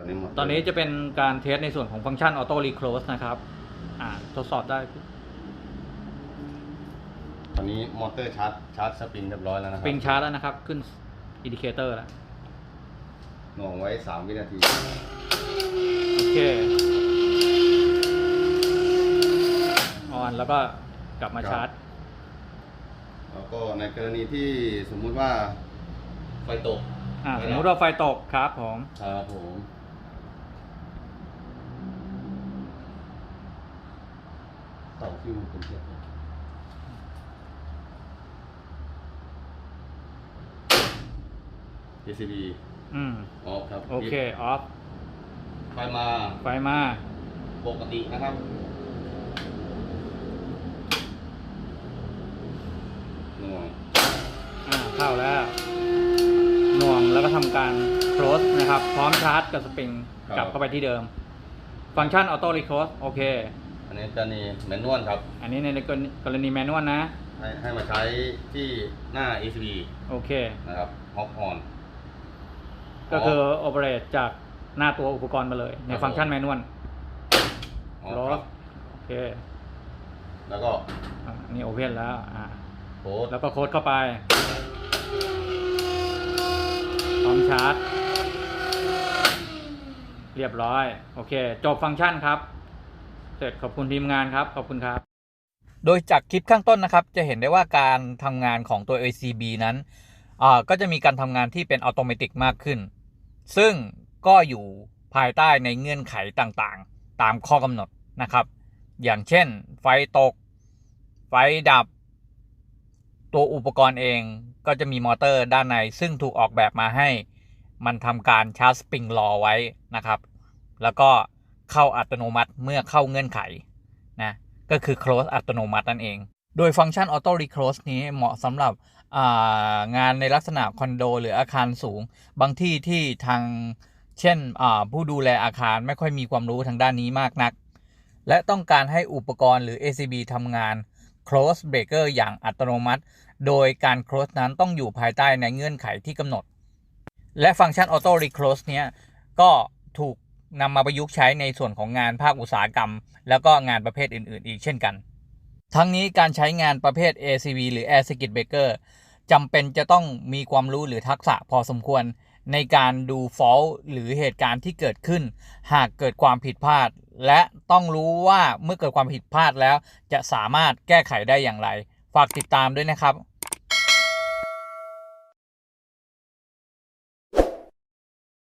ตอนนี้หมดตอนนี้จะเป็นการเทสในส่วนของฟังก์ชันออโต้รีโคลสนะครับ อ่าทดสอบได้ตอนนี้มอเตอร์ชาร์จชาร์จสปริงเรียบร้อยแล้วนะครับปริงชาร์จแล้วนะครับ ขึ้นอินดิเคเตอร์แล้ว หน่วงไว้สามวินาที โอเค ออนแล้วก็กลับมาชาร์จ แล้วก็ในกรณีที่สมมุติว่าไฟตกอ่าสมมติว่าไฟตกครับผม ครับผม ต่าฟิวเป็นเทียบ PCB อืม ออฟครับโอเค ออฟ ไฟมาไฟมา ปกตินะครับ หน่วงอ่า เข้าแล้ว หน่วงแล้วก็ทำการ close นะครับ พร้อมชาร์จกับสปริง กลับเข้าไปที่เดิม ฟังก์ชันออโต้รีโคลสโอเค อันนี้จะนี่แมนนวลครับ อันนี้ในกรณีกรณีแมนนวลนะ ให้ให้มาใช้ที่หน้า ACB โอเค นะครับฮอกออน ก็คือโอเปเรตจากหน้าตัวอุปกรณ์มาเลย ในครับฟังก์ชันแมนนวลออโรครัสบโอเค แล้วก็อ่านี่โอเพนแล้วอ่าโค้ดแล้วก็โค้ดเข้าไปพร้อมชาร์จ เรียบร้อย โอเค จบฟังก์ชันครับ เสร็จขอบคุณทีมงานครับ ขอบคุณครับ โดยจากคลิปข้างต้นนะครับ จะเห็นได้ว่าการทำงานของตัว ACB นั้นก็จะมีการทำงานที่เป็นอัตโนมัติมากขึ้น ซึ่งก็อยู่ภายใต้ในเงื่อนไขต่างๆ ตามข้อกำหนดนะครับ อย่างเช่น ไฟตก ไฟดับ ตัวอุปกรณ์เองก็จะมีมอเตอร์ด้านใน ซึ่งถูกออกแบบมาให้ มันทำการชาร์จสปริงรอไว้นะครับ แล้วก็ เข้าอัตโนมัติเมื่อเข้าเงื่อนไขนะก็คือ close อัตโนมัตินั่นเอง โดยฟังก์ชัน auto reclose นี้เหมาะสำหรับางานในลักษณะคอนโดหรืออาคารสูง บางที่ที่ทางเช่นผู้ดูแลอาคารไม่ค่อยมีความรู้ทางด้านนี้มากนัก และต้องการให้อุปกรณ์หรือ ACB ทำงาน close breaker อย่างอัตโนมัติ โดยการ close นั้นต้องอยู่ภายใต้ในเงื่อนไขที่กำหนด และฟังก์ชัน auto reclose เนี้ยก็ถูก นำมาประยุกต์ใช้ในส่วนของงานภาคอุตสาหกรรม แล้วก็งานประเภทอื่น ๆ อีกเช่นกัน ทั้งนี้การใช้งานประเภท ACV หรือ Air Circuit Breaker จำเป็นจะต้องมีความรู้หรือทักษะพอสมควร ในการดู fault หรือเหตุการณ์ที่เกิดขึ้น หากเกิดความผิดพลาด และต้องรู้ว่าเมื่อเกิดความผิดพลาดแล้ว จะสามารถแก้ไขได้อย่างไร ฝากติดตามด้วยนะครับ